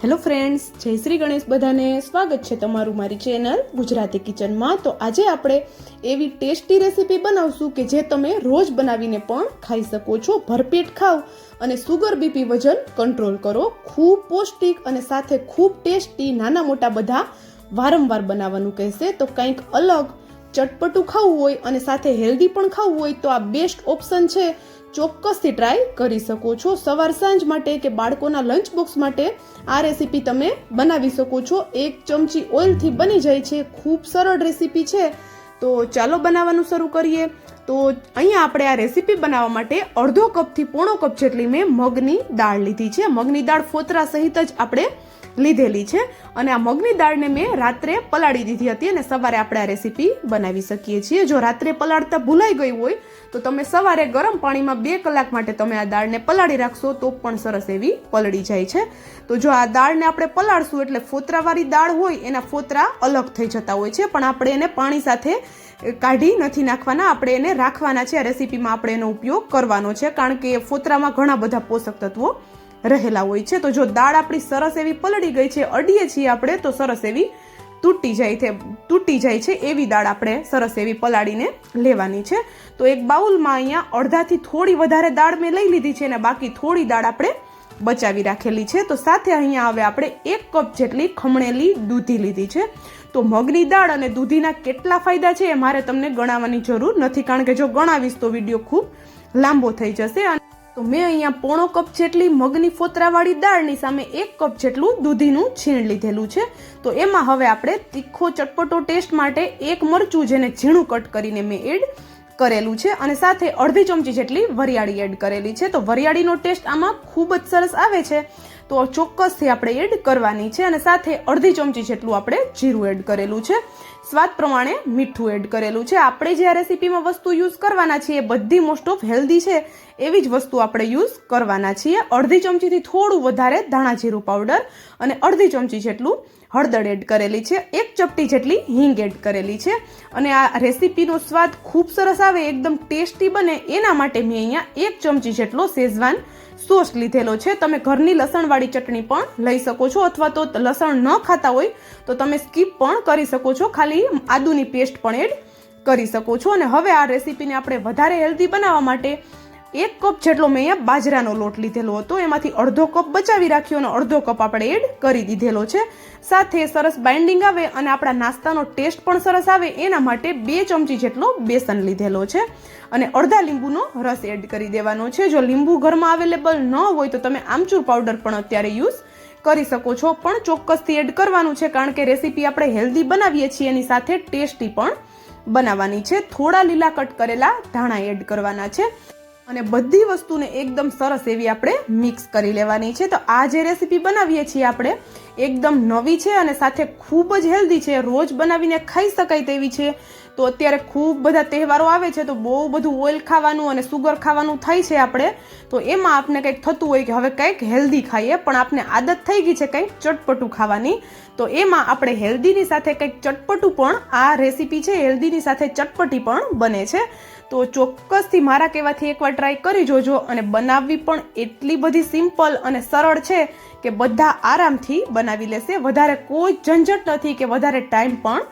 Hello friends, જય શ્રી ગણેશ બધાને સ્વાગત છે તમારું મારી ચેનલ ગુજરાતી કિચનમાં. તો આજે આપણે એવી ટેસ્ટી રેસીપી બનાવશું કે જે તમે રોજ બનાવીને પણ ખાઈ શકો છો. ભરપેટ ખાઓ અને સુગર બીપી વજન કંટ્રોલ કરો. ખૂબ પૌષ્ટિક અને સાથે ખૂબ ટેસ્ટી નાના મોટા બધા વારંવાર બનાવવાનું કહેશે. તો કંઈક અલગ ચટપટું ખાવું હોય અને સાથે હેલ્ધી પણ ખાવું હોય તો આ બેસ્ટ ઓપ્શન છે. ચોક્કસથી ટ્રાય કરી શકો છો. સવાર સાંજ માટે કે બાળકોના લંચ બોક્સ માટે આ રેસીપી તમે બનાવી શકો છો. એક ચમચી ઓઇલથી બની જાય છે. ખૂબ સરળ રેસીપી છે. તો ચાલો બનાવવાનું શરૂ કરીએ. તો અહીંયા આપણે આ રેસીપી બનાવવા માટે અડધો કપથી પોણો કપ જેટલી મેં મગની દાળ લીધી છે. મગની દાળ ફોતરા સહિત જ આપણે લીધેલી છે. અને આ મગની દાળને મેં રાત્રે પલાળી દીધી હતી અને સવારે આપણે આ રેસીપી બનાવી શકીએ છીએ. જો રાત્રે પલાળતા ભૂલાઈ ગઈ હોય, તો તમે સવારે ગરમ પાણીમાં બે કલાક માટે તમે આ દાળને પલાળી રાખશો તો પણ સરસ એવી પલળી જાય છે. તો જો આ દાળને આપણે પલાળશું એટલે ફોતરાવાળી દાળ હોય, એના ફોતરા અલગ થઈ જતા હોય છે. પણ આપણે એને પાણી સાથે કાઢી નથી નાખવાના. આપણે એને રાખવાના છે. આ રેસીપીમાં આપણે એનો ઉપયોગ કરવાનો છે. કારણ કે ફોતરામાં ઘણા બધા પોષક તત્વો રહેલા હોય છે. તો જો દાળ આપણી સરસ એવી પલળી ગઈ છે, અડીએ છીએ આપણે, તો સરસ એવી તૂટી જાય છે, તૂટી જાય છે. એવી દાળ આપણે સરસ એવી પલાળીને લેવાની છે. તો એક બાઉલમાં અહીંયા અડધાથી થોડી વધારે દાળ મેં લઈ લીધી છે અને બાકી થોડી દાળ આપણે બચાવી રાખેલી છે. તો સાથે અહીંયા હવે આપણે એક કપ જેટલી ખમણેલી દૂધી લીધી છે. તો મગની દાળ અને દૂધીના કેટલા ફાયદા છે એ મારે તમને ગણાવવાની જરૂર નથી. કારણ કે જો ગણાવીશ તો વીડિયો ખૂબ લાંબો થઈ જશે અને તો મેં અહીંયા પોણો કપ જેટલી મગની ફોતરાવાળી દાળની સામે એક કપ જેટલું દૂધીનું છીણ લીધેલું છે. તો એમાં હવે આપણે તીખો ચટપટો ટેસ્ટ માટે એક મરચું જેને ઝીણું કટ કરીને મેં એડ કરેલું છે અને સાથે અડધી ચમચી જેટલી વરિયાળી એડ કરેલી છે. તો વરિયાળીનો ટેસ્ટ આમાં ખૂબ જ સરસ આવે છે. તો ચોક્કસથી આપણે એડ કરવાની છે અને સાથે અડધી ચમચી જેટલું આપણે જીરું એડ કરેલું છે. સ્વાદ પ્રમાણે મીઠું એડ કરેલું છે. આપણે જે રેસીપીમાં વસ્તુ યુઝ કરવાના છીએ એ બધી મોસ્ટ ઓફ હેલ્ધી છે. એવી જ વસ્તુ આપણે યુઝ કરવાના છીએ. અડધી ચમચીથી થોડું વધારે ધાણા જીરું પાવડર અને અડધી ચમચી જેટલું હળદર એડ કરેલી છે. એક ચપટી જેટલી હિંગ એડ કરેલી છે. અને આ રેસીપીનો સ્વાદ ખૂબ સરસ આવે, એકદમ ટેસ્ટી બને, એના માટે મેં અહીંયા એક ચમચી જેટલો શેઝવાન સોસ લીધેલો છે. તમે ઘરની લસણવાળી ચટણી પણ લઈ શકો છો અથવા તો લસણ ન ખાતા હોય તો તમે સ્કીપ પણ કરી શકો છો. ખાલી આદુની પેસ્ટ પણ એડ કરી શકો છો. અને હવે આ રેસીપીને આપણે વધારે હેલ્ધી બનાવવા માટે એક કપ જેટલો મેં બાજરાનો લોટ લીધેલો હતો. એમાંથી અડધો કપ બચાવી રાખ્યો અને અડધો કપ આપણે એડ કરી દીધેલો છે. સાથે સરસ બાઇન્ડિંગ આવે અને આપણા નાસ્તાનો ટેસ્ટ પણ સરસ આવે. એના માટે બે ચમચી જેટલો બેસન લીધેલો છે. અને અડધા લીંબુનો રસ એડ કરી દેવાનો છે. જો લીંબુ ઘરમાં અવેલેબલ ન હોય તો તમે આમચૂર પાવડર પણ અત્યારે યુઝ કરી શકો છો. પણ ચોક્કસથી એડ કરવાનું છે કારણ કે રેસીપી આપણે હેલ્ધી બનાવીએ છીએ. એની સાથે ટેસ્ટી પણ બનાવવાની છે. થોડા લીલા કટ કરેલા ધાણા એડ કરવાના છે. અને બધી વસ્તુને એકદમ સરસ એવી આપણે મિક્સ કરી લેવાની છે. તો આ જે રેસીપી બનાવીએ છીએ આપણે, એકદમ નવી છે અને સાથે ખૂબ જ હેલ્ધી છે. રોજ બનાવીને ખાઈ શકાય તેવી છે. તો અત્યારે ખૂબ બધા તહેવારો આવે છે, તો બહુ બધું ઓઇલ ખાવાનું અને સુગર ખાવાનું થાય છે આપણે. તો એમાં આપણે કંઈક થતું હોય કે હવે કંઈક હેલ્ધી ખાઈએ, પણ આપને આદત થઈ ગઈ છે કંઈક ચટપટું ખાવાની. તો એમાં આપણે હેલ્ધીની સાથે કંઈક ચટપટું પણ આ રેસીપી છે, હેલ્ધીની સાથે ચટપટી પણ બને છે. તો ચોક્કસથી મારા કહેવાથી એકવાર ટ્રાય કરી જોજો અને બનાવવી પણ એટલી બધી સિમ્પલ અને સરળ છે કે બધા આરામથી બનાવી લેશે. વધારે કોઈ ઝંઝટ નથી કે વધારે ટાઈમ પણ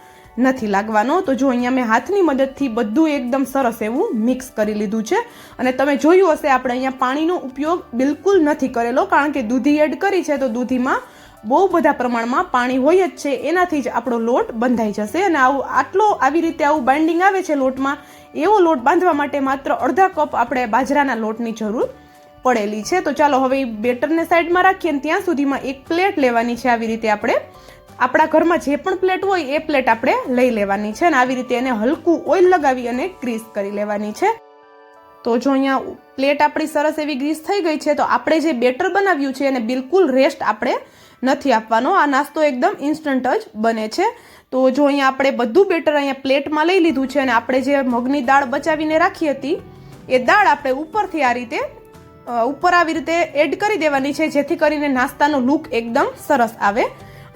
નથી લાગવાનો. તો જો અહીંયા મેં હાથની મદદથી બધું એકદમ સરસ એવું મિક્સ કરી લીધું છે. અને તમે જોયું હશે, આપણે અહીંયા પાણીનો ઉપયોગ બિલકુલ નથી કરેલો, કારણ કે દૂધી એડ કરી છે, તો દૂધીમાં બહુ બધા પ્રમાણમાં પાણી હોય જ છે, એનાથી જ આપણો લોટ બંધાઈ જશે અને આવું આટલો આવી રીતે આવું બાઇન્ડિંગ આવે છે લોટમાં, એવો લોટ બાંધવા માટે માત્ર અડધા કપ આપણે બાજરાના લોટની જરૂર પડેલી છે. તો ચાલો હવે એ બેટરને સાઈડમાં રાખીએ અને ત્યાં સુધીમાં એક પ્લેટ લેવાની છે આવી રીતે આપણે. આપણા ઘરમાં જે પણ પ્લેટ હોય એ પ્લેટ આપણે લઈ લેવાની છે અને આવી રીતે એને હલકું ઓઇલ લગાવી અને ગ્રીસ કરી લેવાની છે. તો જો અહીંયા પ્લેટ આપણી સરસ એવી ગ્રીસ થઈ ગઈ છે, તો આપણે જે બેટર બનાવ્યું છે એને બિલકુલ રેસ્ટ આપણે નથી આપવાનો. આ નાસ્તો એકદમ ઇન્સ્ટન્ટ જ બને છે. તો જો અહીંયા આપણે બધું બેટર અહીંયા પ્લેટમાં લઈ લીધું છે અને આપણે જે મગની દાળ બચાવીને રાખી હતી, એ દાળ આપણે ઉપરથી આ રીતે ઉપર આવી રીતે એડ કરી દેવાની છે, જેથી કરીને નાસ્તાનો લુક એકદમ સરસ આવે.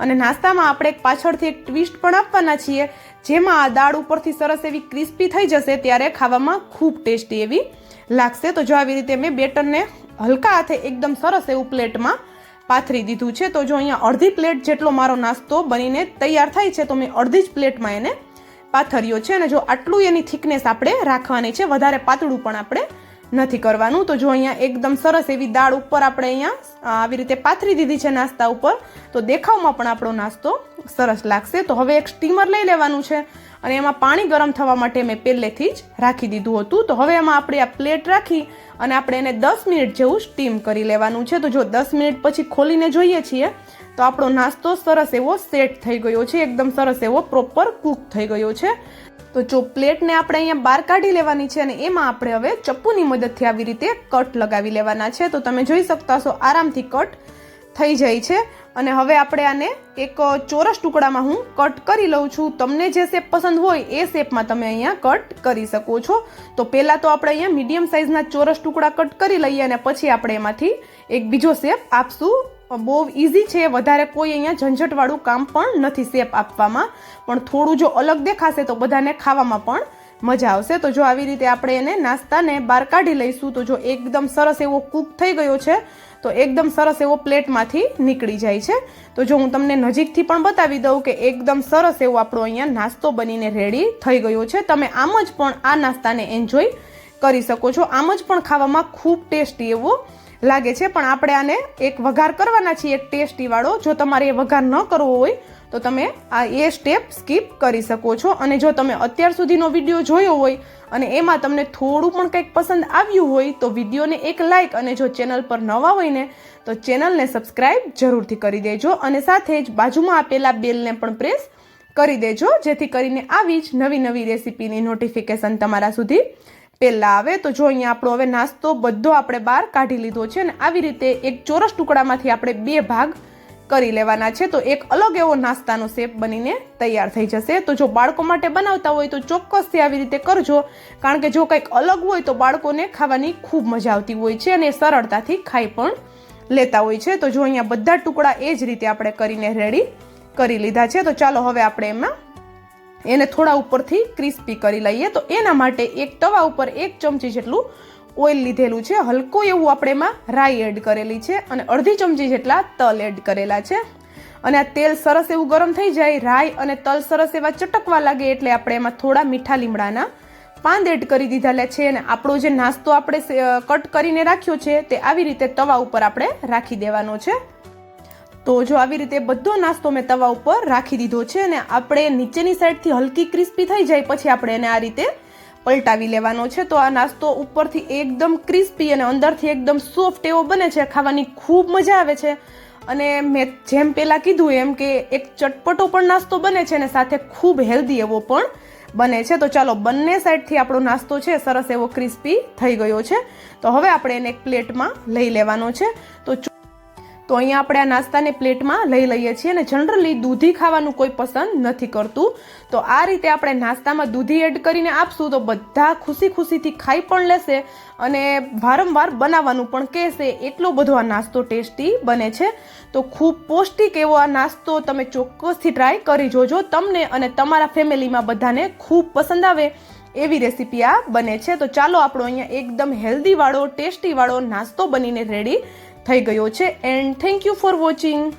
અને નાસ્તામાં આપણે એક પાછળથી એક ટ્વિસ્ટ પણ આપવાના છીએ, જેમાં આ દાળ ઉપરથી સરસ એવી ક્રિસ્પી થઈ જશે ત્યારે ખાવામાં ખૂબ ટેસ્ટી એવી લાગશે. તો જો આવી રીતે મેં બેટરને હલકા હાથે એકદમ સરસ એવું પ્લેટમાં પાથરી દીધું છે. તો જો અહીંયા અડધી પ્લેટ જેટલો મારો નાસ્તો બનીને તૈયાર થાય છે, તો મેં અડધી જ પ્લેટમાં એને પાથર્યો છે. અને જો આટલું એની થિકનેસ આપણે રાખવાની છે, વધારે પાતળું પણ આપણે નથી કરવાનું. તો જો અહીંયા એકદમ સરસ એવી દાળ ઉપર આપણે અહીંયા આવી રીતે પાથરી દીધી છે નાસ્તા ઉપર, તો દેખાવમાં પણ આપણો નાસ્તો સરસ લાગશે. તો હવે એક સ્ટીમર લઈ લેવાનું છે. અને એમાં પાણી ગરમ થવા માટે મેં પહેલેથી જ રાખી દીધું હતું. તો હવે એમાં આપણે આ પ્લેટ રાખી અને આપણે એને દસ મિનિટ જેવું સ્ટીમ કરી લેવાનું છે. તો જો દસ મિનિટ પછી ખોલીને જોઈએ છીએ, તો આપણો નાસ્તો સરસ એવો સેટ થઈ ગયો છે. એકદમ સરસ એવો પ્રોપર કૂક થઈ ગયો છે. તો જો પ્લેટને આપણે અહીંયા બહાર કાઢી લેવાની છે અને એમાં આપણે હવે ચપ્પુની મદદથી આવી રીતે કટ લગાવી લેવાના છે. તો તમે જોઈ શકતા છો આરામથી કટ થઈ જાય છે. અને હવે આપણે આને એક ચોરસ ટુકડામાં હું કટ કરી લઉં છું. તમને જે શેપ પસંદ હોય એ શેપમાં તમે અહીંયા કટ કરી શકો છો. તો પહેલાં તો આપણે અહીંયા મીડિયમ સાઇઝના ચોરસ ટુકડા કટ કરી લઈએ અને પછી આપણે એમાંથી એક બીજો શેપ આપશું. બહુ ઇઝી છે, વધારે કોઈ અહીંયા ઝંઝટવાળું કામ પણ નથી શેપ આપવામાં. પણ થોડું જો અલગ દેખાશે તો બધાને ખાવામાં પણ મજા આવશે. તો જો આવી રીતે આપણે એને નાસ્તાને બહાર કાઢી લઈશું, તો જો એકદમ સરસ એવો કૂક થઈ ગયો છે, તો એકદમ સરસ એવો પ્લેટમાંથી નીકળી જાય છે. તો જો હું તમને નજીકથી પણ બતાવી દઉં કે એકદમ સરસ એવો આપણો અહીંયા નાસ્તો બનીને રેડી થઈ ગયો છે. તમે આમ જ પણ આ નાસ્તાને એન્જોય કરી શકો છો. આમ જ પણ ખાવામાં ખૂબ ટેસ્ટી એવો લાગે છે. પણ આપણે આને એક વઘાર કરવાના છીએ, એક ટેસ્ટીવાળો. જો તમારે એ વઘાર ન કરવો હોય તો તમે આ એ સ્ટેપ સ્કીપ કરી શકો છો. અને જો તમે અત્યાર સુધીનો વીડિયો જોયો હોય અને એમાં તમને થોડું પણ કંઈક પસંદ આવ્યું હોય તો વિડીયોને એક લાઇક અને જો ચેનલ પર નવા હોય ને, તો ચેનલને સબસ્ક્રાઇબ જરૂરથી કરી દેજો અને સાથે જ બાજુમાં આપેલા બેલને પણ પ્રેસ કરી દેજો, જેથી કરીને આવી જ નવી નવી રેસીપીની નોટિફિકેશન તમારા સુધી પહેલાં આવે. તો જો અહીંયા આપણો હવે નાસ્તો બધો આપણે બહાર કાઢી લીધો છે અને આવી રીતે એક ચોરસ ટુકડામાંથી આપણે બે ભાગ કરી લેવાના છે, તો એક અલગ એવો નાસ્તાનો શેપ બનીને તૈયાર થઈ જશે. તો જો બાળકો માટે બનાવતા હોય તો ચોક્કસથી આવી રીતે કરજો. કારણ કે જો કંઈક અલગ હોય તો બાળકોને ખાવાની ખૂબ મજા આવતી હોય છે અને સરળતાથી ખાઈ પણ લેતા હોય છે. તો જો અહીંયા બધા ટુકડા એ જ રીતે આપણે કરીને રેડી કરી લીધા છે. તો ચાલો હવે આપણે એમાં એને થોડા ઉપરથી ક્રિસ્પી કરી લઈએ. તો એના માટે એક તવા ઉપર એક ચમચી જેટલું ઓઇલ લીધેલું છે. હલકું એવું આપણે એમાં રાઈ એડ કરેલી છે અને અડધી ચમચી જેટલા તલ એડ કરેલા છે. અને આ તેલ સરસ એવું ગરમ થઈ જાય, રાઈ અને તલ સરસ એવા ચટકવા લાગે એટલે આપણે એમાં થોડા મીઠા લીમડાના પાંદ એડ કરી દીધેલા છે અને આપણો જે નાસ્તો આપણે કટ કરીને રાખ્યો છે તે આવી રીતે તવા ઉપર આપણે રાખી દેવાનો છે. તો જો આવી રીતે બધો નાસ્તો મેં તવા ઉપર રાખી દીધો છે અને આપણે નીચેની સાઈડથી હલકી ક્રિસ્પી થઈ જાય પછી આપણે એને આ રીતે પલટાવી લેવાનો છે. તો આ નાસ્તો ઉપરથી એકદમ ક્રિસ્પી અને અંદરથી એકદમ સોફ્ટ એવો બને છે. ખાવાની ખૂબ મજા આવે છે. અને મેં જેમ પહેલાં કીધું એમ કે એક ચટપટો પણ નાસ્તો બને છે અને સાથે ખૂબ હેલ્ધી એવો પણ બને છે. તો ચાલો બંને સાઈડથી આપણો નાસ્તો છે સરસ એવો ક્રિસ્પી થઈ ગયો છે. તો હવે આપણે એને એક પ્લેટમાં લઈ લેવાનો છે. તો તો અહીંયા આપણે આ નાસ્તાને પ્લેટમાં લઈ લઈએ છીએ અને જનરલી દૂધી ખાવાનું કોઈ પસંદ નથી કરતું. તો આ રીતે આપણે નાસ્તામાં દૂધી એડ કરીને આપશું તો બધા ખુશી ખુશીથી ખાઈ પણ લેશે અને વારંવાર બનાવવાનું પણ કહેશે. એટલો બધો આ નાસ્તો ટેસ્ટી બને છે. તો ખૂબ પૌષ્ટિક એવો આ નાસ્તો તમે ચોક્કસથી ટ્રાય કરી જોજો તમને અને તમારા ફેમિલીમાં બધાને ખૂબ પસંદ આવે એવી રેસીપી આ બને છે. તો ચાલો આપણો અહીંયા એકદમ હેલ્ધી વાળો, ટેસ્ટી વાળો નાસ્તો બનીને રેડી થઈ ગયો છે. And thank you for watching